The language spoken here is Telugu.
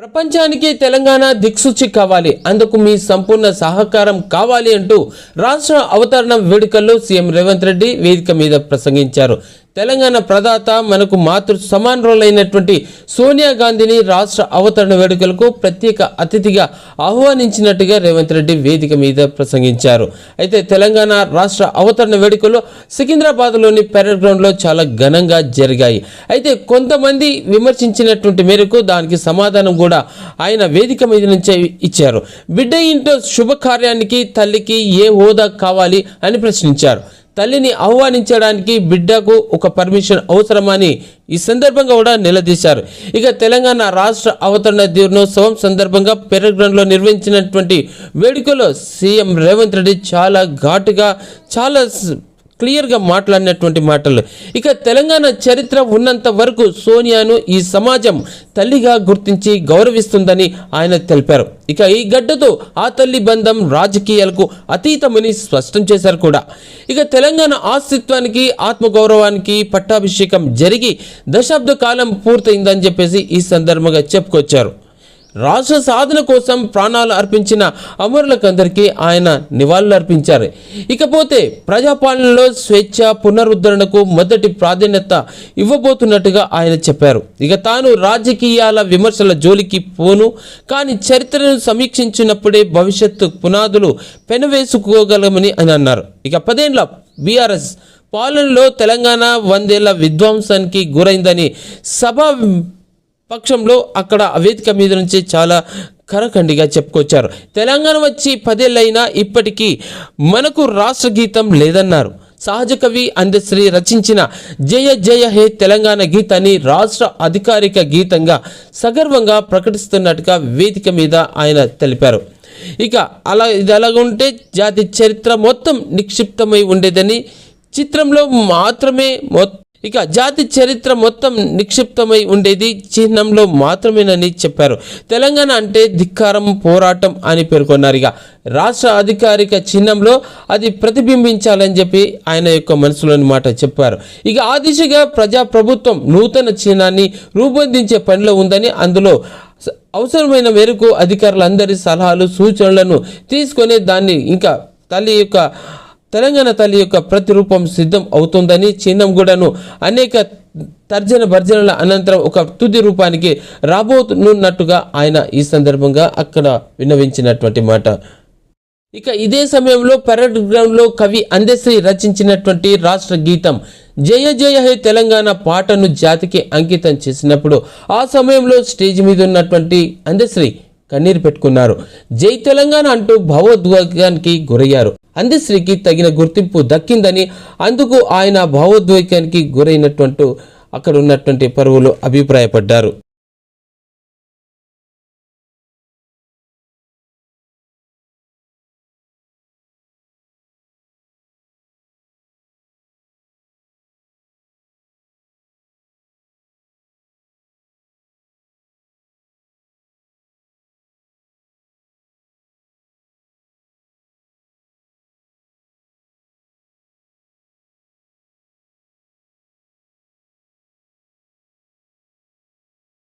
ప్రపంచానికి తెలంగాణ దిక్సూచి కావాలి అందుకు మీ సంపూర్ణ సహకారం కావాలి అంటూ రాష్ట్ర అవతరణ వేడుకల్లో సీఎం రేవంత్ రెడ్డి వేదిక మీద ప్రసంగించారు. తెలంగాణ ప్రదాత మనకు మాతృ సమానరులైనటువంటి సోనియా గాంధీని రాష్ట్ర అవతరణ వేడుకలకు ప్రత్యేక అతిథిగా ఆహ్వానించినట్టుగా రేవంత్ రెడ్డి వేదిక మీద ప్రసంగించారు. అయితే తెలంగాణ రాష్ట్ర అవతరణ వేడుకలు సికింద్రాబాద్లోని పెరడ్ గ్రౌండ్లో చాలా ఘనంగా జరిగాయి. అయితే కొంతమంది విమర్శించినటువంటి మేరకు దానికి సమాధానం కూడా ఆయన వేదిక మీద నుంచే ఇచ్చారు. బిడ్డ ఇంట్లో శుభకార్యానికి తల్లికి ఏ హోదా కావాలి? అని ప్రశ్నించారు. తల్లిని ఆహ్వానించడానికి బిడ్డకు ఒక పర్మిషన్ అవసరమని ఈ సందర్భంగా కూడా నిలదీశారు. ఇక తెలంగాణ రాష్ట్ర అవతరణ దినోత్సవం సందర్భంగా పెరగ్రౌండ్లో నిర్వహించినటువంటి వేడుకలో సీఎం రేవంత్ రెడ్డి చాలా ఘాటుగా చాలా క్లియర్గా మాట్లాడినటువంటి మాటలు. ఇక తెలంగాణ చరిత్ర ఉన్నంత వరకు సోనియాను ఈ సమాజం తల్లిగా గుర్తించి గౌరవిస్తుందని ఆయన తెలిపారు. ఇక ఈ గడ్డతో ఆ తల్లి బంధం రాజకీయాలకు అతీతమని స్పష్టం చేశారు కూడా. ఇక తెలంగాణ అస్తిత్వానికి ఆత్మగౌరవానికి పట్టాభిషేకం జరిగి దశాబ్ద కాలం పూర్తయిందని చెప్పేసి ఈ సందర్భంగా చెప్పుకొచ్చారు. రాష్ట్ర సాధన కోసం ప్రాణాలు అర్పించిన అమరులకందరికీ ఆయన నివాళులు అర్పించారు. ఇకపోతే ప్రజాపాలనలో స్వేచ్ఛ పునరుద్ధరణకు మొదటి ప్రాధాన్యత ఇవ్వబోతున్నట్టుగా ఆయన చెప్పారు. ఇక తాను రాజకీయాల విమర్శల జోలికి పోను కానీ చరిత్రను సమీక్షించినప్పుడే భవిష్యత్తు పునాదులు పెనవేసుకోగలమని అని అన్నారు. ఇక పదేండ్ల బీఆర్ఎస్ పాలనలో తెలంగాణ వందేళ్ళ విధ్వంసానికి గురైందని సభ పక్షంలో అక్కడ వేదిక మీద నుంచి చాలా కరఖండిగా చెప్పుకొచ్చారు. తెలంగాణ వచ్చి పదేళ్ళైనా ఇప్పటికీ మనకు రాష్ట్ర గీతం లేదన్నారు. సహజ కవి అందశ్రీ రచించిన జయ జయ హే తెలంగాణ గీతాన్ని రాష్ట్ర అధికారిక గీతంగా సగర్వంగా ప్రకటిస్తున్నట్టుగా వేదిక మీద ఆయన తెలిపారు. ఇక అలా ఇది అలాగుంటే జాతి చరిత్ర మొత్తం నిక్షిప్తమై ఉండేదని చిత్రంలో మాత్రమే మొత్తం ఇక జాతి చరిత్ర మొత్తం నిక్షిప్తమై ఉండేది చిహ్నంలో మాత్రమేనని చెప్పారు. తెలంగాణ అంటే ధిక్కారం పోరాటం అని పేర్కొన్నారు. ఇక రాష్ట్ర అధికారిక చిహ్నంలో అది ప్రతిబింబించాలని చెప్పి ఆయన యొక్క మనసులోని మాట చెప్పారు. ఇక ఆ దిశగా ప్రజా ప్రభుత్వం నూతన చిహ్నాన్ని రూపొందించే పనిలో ఉందని అందులో అవసరమైన మేరకు అధికారులందరి సలహాలు సూచనలను తీసుకొని దాన్ని ఇంకా తల్లి యొక్క తెలంగాణ తల్లి యొక్క ప్రతిరూపం సిద్ధం అవుతుందని చిన్నంగూడను అనేక తర్జన భర్జనల అనంతరం ఒక తుది రూపానికి రాబోతున్నట్టుగా ఆయన ఈ సందర్భంగా అక్కడ విన్నవించినటువంటి మాట. ఇక ఇదే సమయంలో పెరడ్ గ్రౌండ్లో కవి అందశ్రీ రచించినటువంటి రాష్ట్ర గీతం జయ జయ హే తెలంగాణ పాటను జాతికి అంకితం చేసినప్పుడు ఆ సమయంలో స్టేజ్ మీద ఉన్నటువంటి అందశ్రీ కన్నీరు పెట్టుకున్నారు. జై తెలంగాణ అంటూ భావోద్వేగానికి గురయ్యారు. అందశ్రీకి తగిన గుర్తింపు దక్కిందని అందుకు ఆయన భావోద్వేగానికి గురైనటువంటి అక్కడ ఉన్నటువంటి పరువులు అభిప్రాయపడ్డారు.